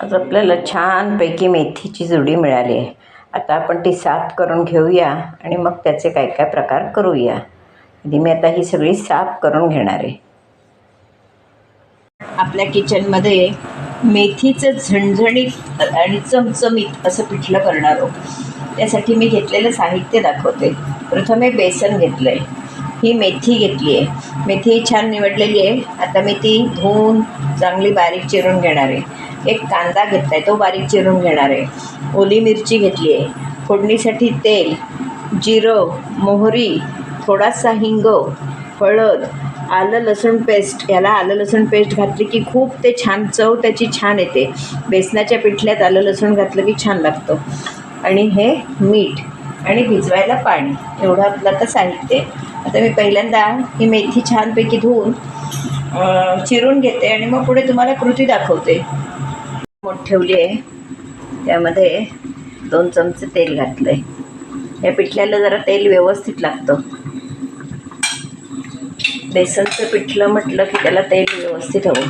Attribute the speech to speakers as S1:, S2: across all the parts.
S1: आज आपल्याला छानपैकी मेथीची जुडी मिळाली आहे. आता आपण ती साफ करून घेऊया आणि मग त्याचे काय काय प्रकार करूया. आधी मी आता ही सगळी साफ करून घेणार आहे. आपल्या किचनमध्ये मेथीचं झणझणीत आणि चमचमीत असं पिठलं करणार आहोत. त्यासाठी मी घेतलेलं साहित्य दाखवते. प्रथम हे बेसन घेतलं आहे ही मेथी घेतली आहे. मेथी छान निवडलेली आहे. आता मी ती धुवून चांगली बारीक चिरून घेणार आहे. एक कांदा घेतला आहे तो बारीक चिरून घेणार आहे. ओली मिरची घेतली आहे. फोडणीसाठी तेल जिरं मोहरी थोडासा हिंग हळद आलं लसूण पेस्ट. याला आलं लसूण पेस्ट घातली की खूप ते छान चव त्याची छान येते. बेसनाच्या पिठल्यात आलं लसूण घातलं की छान लागतं. आणि हे मीठ आणि भिजवायला पाणी. एवढं आपलं आता साहित्य आता मी पहिल्यांदा ही मेथी छानपैकी धुवून चिरून घेते आणि मग पुढे तुम्हाला कृती दाखवते. मोठ ठेवली आहे. त्यामध्ये दोन चमचे तेल घातलं आहे या पिठल्याला जरा तेल व्यवस्थित लागतं. बेसनचं पिठलं म्हटलं की त्याला तेल व्यवस्थित हवं.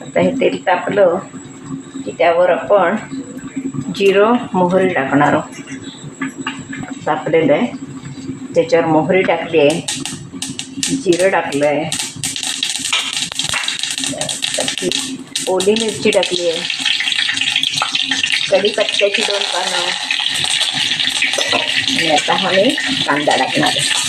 S1: आता हे तेल तापलं की त्यावर आपण जिरं मोहरी टाकणार आहोत. तापलेलं आहे. त्याच्यावर मोहरी टाकली आहे. जिरं टाकलं आहे. ओली मिरची टाकली आहे. कढीपत्त्याची दोन पानं आणि आता हा मी कांदा टाकणार आहे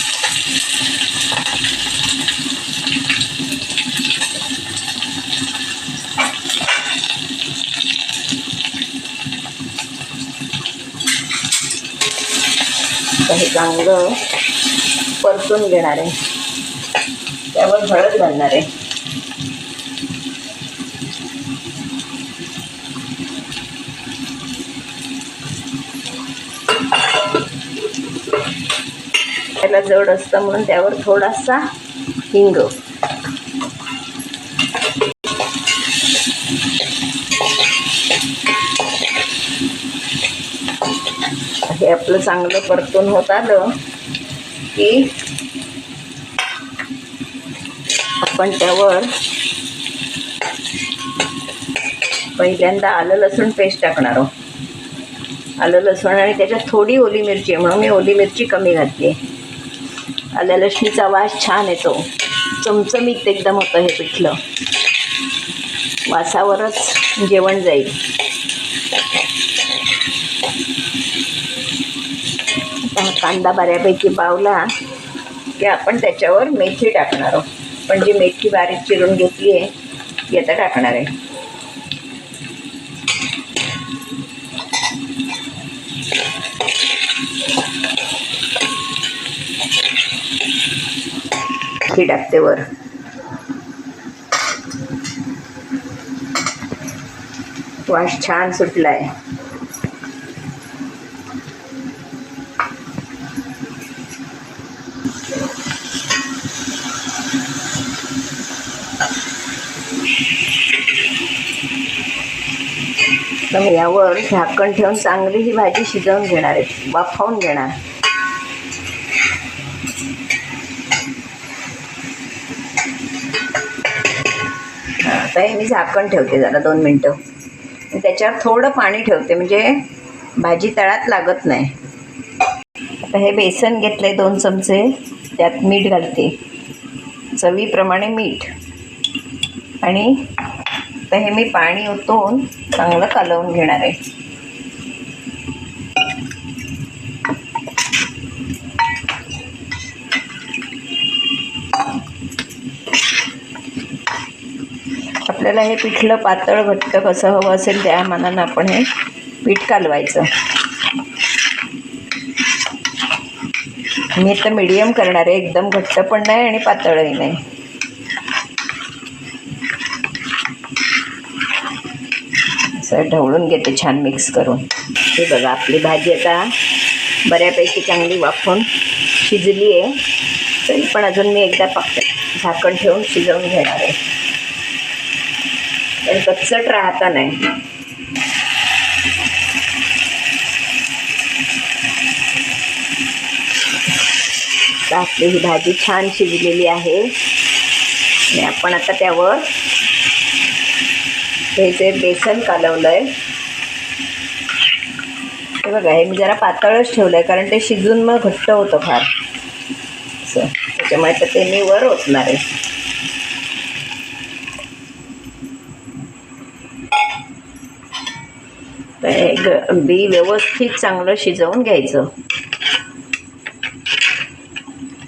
S1: हे चांगलं परतून घेणार आहे त्यावर हळद घालणार आहे त्याला जड असतं म्हणून त्यावर थोडासा हिंग. हे आपलं चांगलं परतून होत आलं की आपण त्यावर पहिल्यांदा आलं लसूण पेस्ट टाकणार आहोत. आलं लसूण आणि त्याच्यात थोडी ओली मिरची आहे म्हणून मी ओली मिरची कमी घातली आहे. आल्या लक्ष्मीचा वास छान येतो. चमचमीत एकदम होतं हे पिठलं. वासावरच जेवण जाईल. आता कांदा बऱ्यापैकी बावला की आपण त्याच्यावर मेथी टाकणार आहोत. पण जी मेथी बारीक चिरून घेतली आहे ती आता टाकणार आहे. ही टाकते वर वास छान सुटलाय. तर यावर झाकण ठेवून चांगली ही भाजी शिजवून घेणार आहे. वाफवून घेणार. आता हे मी झाकण ठेवते जरा दोन मिनटं. त्याच्यावर थोडं पाणी ठेवते म्हणजे भाजी तळात लागत नाही. आता हे बेसन घेतलं आहे दोन चमचे त्यात मीठ घालते. चवीप्रमाणे मीठ. आणि आता हे मी पाणी ओतून चांगलं कालवून घेणार आहे. आपल्याला हे पिठलं पातळ घट्ट कसं हवं असेल त्या मानानं आपण हे पीठ कालवायचं. मी तर मिडियम करणार आहे एकदम घट्ट पण नाही आणि पातळही नाही. असं ढवळून घेते छान मिक्स करून. हे बघा आपली भाजी आता बऱ्यापैकी चांगली वाफून शिजली आहे. तरी पण अजून मी एकदा पाक झाकण ठेवून शिजवून घेणार आहे. पण कच्चट राहता नाही. आपली ही भाजी छान शिजलेली आहे. आणि आपण आता त्यावर हे जे बेसन कालवलं आहे हे बघा हे मी जरा पातळच ठेवलं आहे कारण ते शिजून मग घट्ट होतं फार. असं. त्याच्यामुळे तर ते मी वर ओतणार आहे तर हे ग बी व्यवस्थित चांगलं शिजवून घ्यायचं.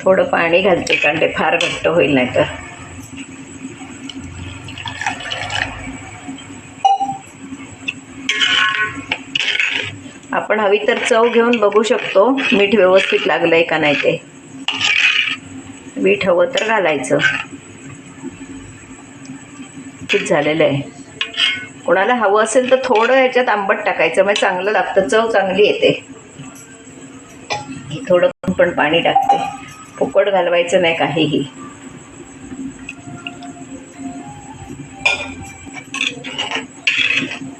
S1: थोडं पाणी घालते कारण ते फार घट्ट होईल नाही तर आपण हवी तर चव घेऊन बघू शकतो मीठ व्यवस्थित लागलंय का नाही ते. मीठ हवं तर घालायचं. ठीक झालेलं आहे. कोणाला हवं असेल तर थोडं ह्याच्यात आंबट टाकायचं म्हणजे चांगलं लागतं चव चांगली येते. थोडं पण पाणी टाकते. फुकट घालवायचं नाही काहीही.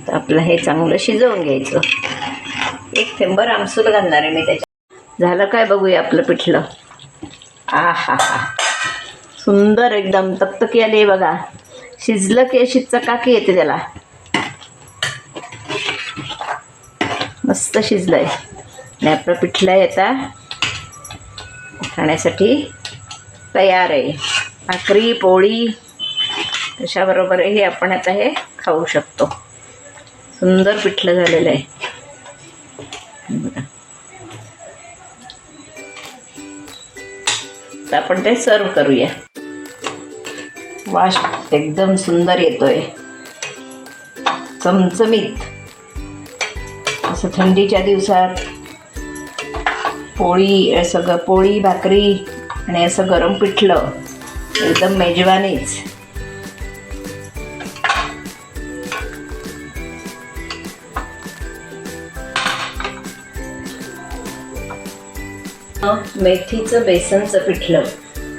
S1: तर आपलं हे चांगलं शिजवून घ्यायचं. एक थेंबर आमसूल घालणार आहे मी त्याच्यात. झालं काय बघूया आपलं पिठलं? आ हा हा सुंदर एकदम तकतकी आली बघा. शिजलं की अशी चकाकी येते त्याला. मस्त शिजलं आहे आणि आपलं पिठलं आहे आता. खाण्यासाठी तयार आहे. भाकरी पोळी कशाबरोबरही आपण आता हे खाऊ शकतो. सुंदर पिठलं झालेलं आहे. तर आपण ते सर्व करूया. वाश एकदम सुंदर येतोय. चमचमीत. असं थंडीच्या दिवसात पोळी असं ग पोळी भाकरी आणि असं गरम पिठलं एकदम मेजवानीच. मेथीचं बेसनचं पिठलं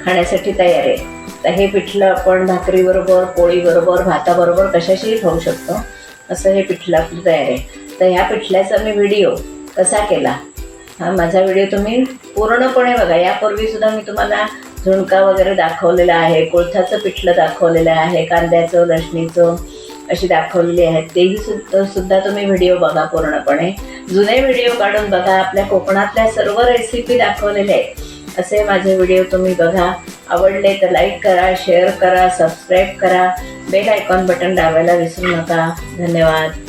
S1: खाण्यासाठी तयार आहे. तर हे पिठलं आपण भाकरीबरोबर पोळीबरोबर भाताबरोबर कशाशीही खाऊ शकतो. असं हे पिठलं आपलं तयार आहे. तर ह्या पिठल्याचा मी व्हिडिओ कसा केला? हा माझा व्हिडिओ तुम्ही पूर्णपणे बघा. यापूर्वीसुद्धा मी तुम्हाला झुणका वगैरे दाखवलेला आहे कोळथाचं पिठलं दाखवलेलं आहे कांद्याचं लसणीचं अशी दाखवलेली आहेत तेही सुद्धा सुद्धा तुम्ही व्हिडिओ बघा पूर्णपणे. जुने व्हिडिओ काढून बघा. आपल्या कोकणातल्या सर्व रेसिपी दाखवलेल्या आहेत. असे माझे व्हिडिओ तुम्ही बघा. आवडले तर लाईक करा शेअर करा सबस्क्राईब करा. बेल आयकॉन बटन दाबायला विसरू नका. धन्यवाद.